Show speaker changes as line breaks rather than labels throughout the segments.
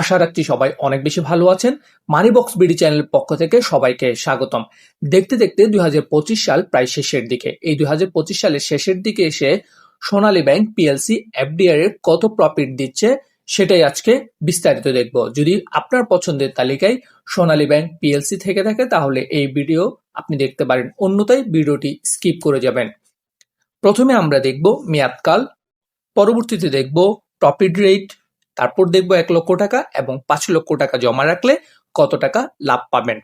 আশা রাখছি সবাই অনেক বেশি ভালো আছেন। মানি বক্স বিডি চ্যানেলের পক্ষ থেকে সবাইকে স্বাগতম। দেখতে দেখতে দুই হাজার পঁচিশ সাল প্রায় শেষের দিকে। এই দুই হাজার পঁচিশ সালের শেষের দিকে এসে সোনালী ব্যাংক পিএলসি এফডিআর এর কত প্রফিট দিচ্ছে সেটাই আজকে বিস্তারিত দেখব। যদি আপনার পছন্দের তালিকায় সোনালী ব্যাংক পিএলসি থেকে থাকে, তাহলে এই ভিডিও আপনি দেখতে পারেন। অন্যথায় ভিডিওটি স্কিপ করে যাবেন। প্রথমে আমরা দেখব মেয়াদকাল, পরবর্তীতে দেখব প্রফিট রেট তারপর দেখব এক লক্ষ টাকা এবং পাঁচ লক্ষ টাকা জমা রাখলে কত টাকা লাভ পাবেন।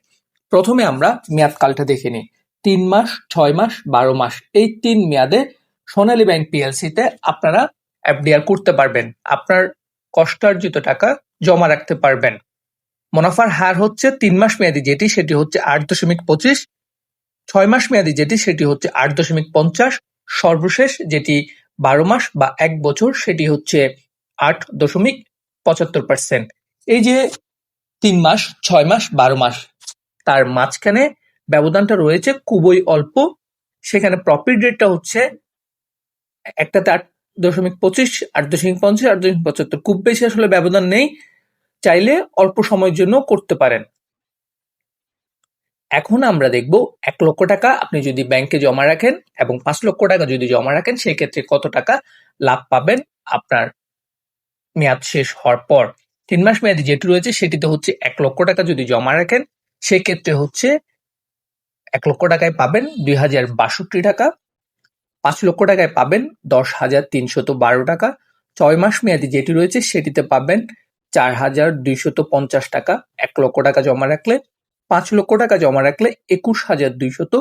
প্রথমে আমরা মেয়াদকালটা দেখে নিই। তিন মাস, ছয় মাস, বারো মাস। এই তিন মেয়াদে সোনালী ব্যাংক পিএলসিতে আপনারা এফডিআর করতে পারবেন। আপনার কষ্টার্জিত টাকা জমা রাখতে পারবেন। মুনাফার হার হচ্ছে তিন মাস মেয়াদি যেটি, সেটি হচ্ছে আট দশমিক পঁচিশ। ছয় মাস মেয়াদি যেটি, সেটি হচ্ছে আট দশমিক পঞ্চাশ। সর্বশেষ যেটি বারো মাস বা এক বছর, সেটি হচ্ছে আট দশমিক পঁচাত্তর পার্সেন্ট এই যে তিন মাস, ছয় মাস, বারো মাস, তার মাঝখানে ব্যবধানটা রয়েছে খুবই অল্প। সেখানে প্রফিট রেটটা হচ্ছে একটাতে আট দশমিক পঁচিশ, আট দশমিক পঞ্চাশ, আট দশমিক পঁচাত্তর। খুব বেশি আসলে ব্যবধান নেই, চাইলে অল্প সময়ের জন্য করতে পারেন। এখন আমরা দেখব এক লক্ষ টাকা আপনি যদি ব্যাংকে জমা রাখেন এবং পাঁচ লক্ষ টাকা যদি জমা রাখেন, সেক্ষেত্রে কত টাকা লাভ পাবেন আপনার মেয়াদ শেষ হওয়ার পর তিন মাস মেয়াদি যেটি রয়েছে সেটিতে হচ্ছে এক লক্ষ টাকা যদি জমা রাখেন, সেক্ষেত্রে হচ্ছে এক লক্ষ টাকায় পাবেন দুই হাজার বাষট্টি টাকা, পাঁচ লক্ষ টাকায় পাবেন দশ হাজার তিনশত বারো টাকা, ছয় মাস মেয়াদি যেটি রয়েছে সেটিতে পাবেন চার হাজার দুইশত পঞ্চাশ টাকা, এক লক্ষ টাকা জমা রাখলে, পাঁচ লক্ষ টাকা জমা রাখলে একুশ হাজার দুইশত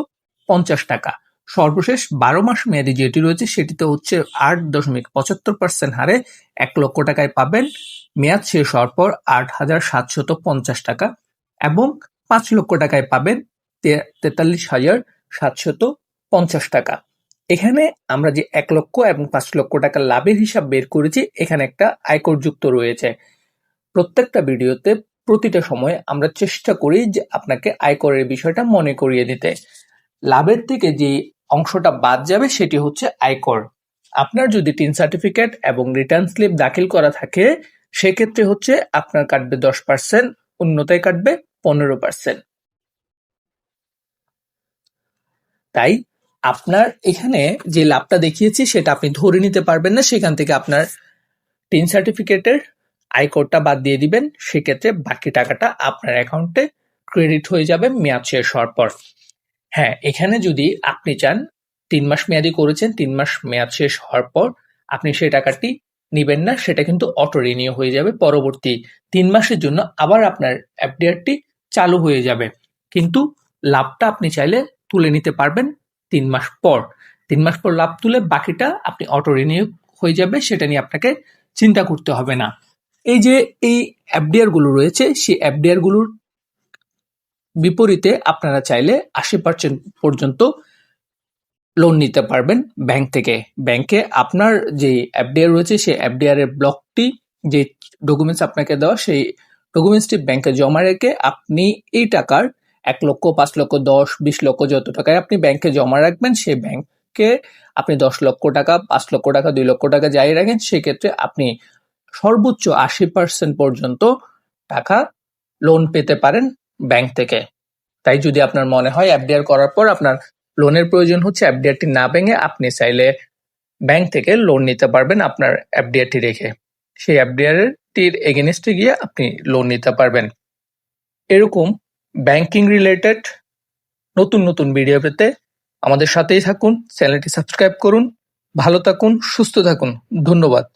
পঞ্চাশ টাকা। সর্বশেষ বারো মাস মেয়াদি যেটি রয়েছে, সেটিতে হচ্ছে আট দশমিক পঁচাত্তর পার্সেন্ট হারে এক লক্ষ টাকায় পাবেন। মেয়াদ শেষ হওয়ার পর আট হাজার সাতশত পঞ্চাশ টাকা এবং পাঁচ লক্ষ টাকায় পাবেন তেতাল্লিশ হাজার সাতশত পঞ্চাশ টাকা। এখানে আমরা যে এক লক্ষ এবং পাঁচ লক্ষ টাকা লাভের হিসাব বের করেছি, এখানে একটা আয়কর যুক্ত রয়েছে। প্রত্যেকটা ভিডিওতে প্রতিটা সময় আমরা চেষ্টা করি যে আপনাকে আয়করের বিষয়টা মনে করিয়ে দিতে। লাভের থেকে যে অংশটা বাদ যাবে সেটি হচ্ছে আয়কর আপনার যদি টিন সার্টিফিকেট এবং রিটার্ন স্লিপ দাখিল করা থাকে, সেক্ষেত্রে হচ্ছে আপনার কাটবে দশ পার্সেন্ট অন্যতায় কাটবে পনেরো পার্সেন্ট তাই আপনার এখানে যে লাভটা দেখিয়েছি সেটা আপনি ধরে নিতে পারবেন না, সেখান থেকে আপনার টিন সার্টিফিকেটের আয়করটা বাদ দিয়ে দিবেন। সেক্ষেত্রে বাকি টাকাটা আপনার অ্যাকাউন্টে ক্রেডিট হয়ে যাবে, মেয়াদ শেষ হওয়ার পর। হ্যাঁ এখানে যদি আপনি চান, তিন মাস মেয়াদি করেছেন, তিন মাস মেয়াদ শেষ হওয়ার পর আপনি সেই টাকাটি নিবেন না, সেটা কিন্তু অটো রিনিউ হয়ে যাবে। পরবর্তী তিন মাসের জন্য আবার আপনার এফডিআরটি চালু হয়ে যাবে। কিন্তু লাভটা আপনি চাইলে তুলে নিতে পারবেন তিন মাস পর। তিন মাস পর লাভ তুলে বাকিটা আপনি অটো রিনিউ হয়ে যাবে, সেটা নিয়ে আপনাকে চিন্তা করতে হবে না। এই যে এই এফডিআরগুলো রয়েছে, সেই এফডিআরগুলোর বিপরীতে আপনারা চাইলে আশি পার্সেন্ট পর্যন্ত লোন নিতে পারবেন ব্যাংক থেকে। ব্যাংকে আপনার যে এফডিআর রয়েছে, সেই এফডিআর এর ব্লকটি যে ডকুমেন্টস আপনাকে দেওয়া, সেই ডকুমেন্টসটি ব্যাংকে জমা রেখে আপনি এই টাকার এক লক্ষ, পাঁচ লক্ষ, দশ, বিশ লক্ষ যত টাকায় আপনি ব্যাংকে জমা রাখবেন, সেই ব্যাংকে আপনি দশ লক্ষ টাকা, পাঁচ লক্ষ টাকা, দুই লক্ষ টাকা যাই রাখেন, সেক্ষেত্রে আপনি সর্বোচ্চ আশি পার্সেন্ট পর্যন্ত টাকা লোন পেতে পারেন। ব্যাংক থেকে। তাই যদি আপনার মনে হয় এফডিআর করার পর আপনার লোনের প্রয়োজন হচ্ছে এফডিআরটি না ভেঙে আপনি চাইলে ব্যাংক থেকে লোন নিতে পারবেন আপনার এফডিআরটি রেখে। সেই এফডিআরটির এগেনস্টে গিয়ে আপনি লোন নিতে পারবেন। এরকম ব্যাংকিং রিলেটেড নতুন নতুন ভিডিও পেতে আমাদের সাথেই থাকুন, চ্যানেলটি সাবস্ক্রাইব করুন, ভালো থাকুন, সুস্থ থাকুন। ধন্যবাদ।